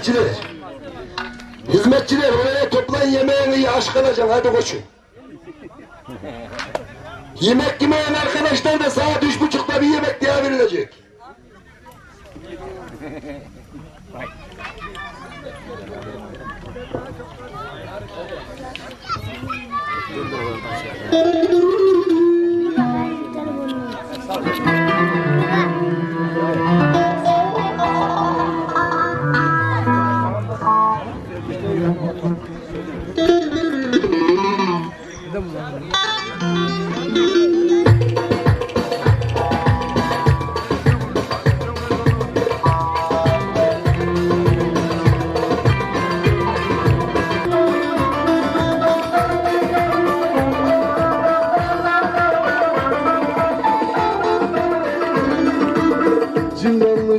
Hizmetçiler. Hizmetçiler oraya toplayın yemeğini aç kalacaksın hadi koşun. Yemek yemeyen arkadaşlar da saat üç buçukta bir yemek daha verilecek. Cindanlı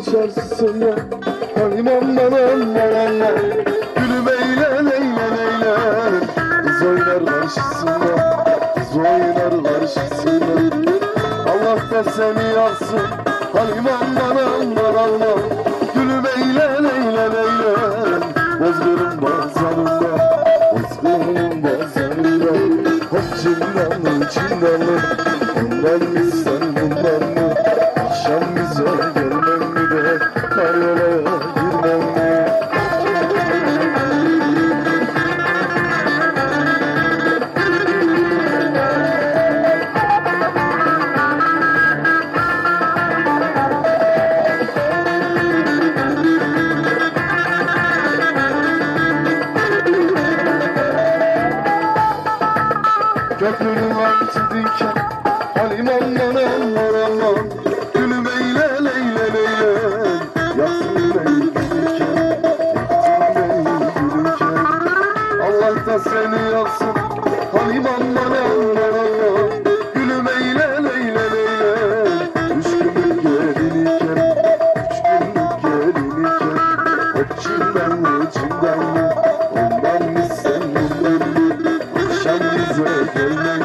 çarşısında Halimam bana bana Gülüm eyle karşısında Kız oynar karşısında Allah da seni yaksın Halimam bana bana Gülüm eyle leyle leyle Bozgırın bazarında Bozgırın bazarında Hop cindanlı cindanlı Köprünün altındayken Halim Where's your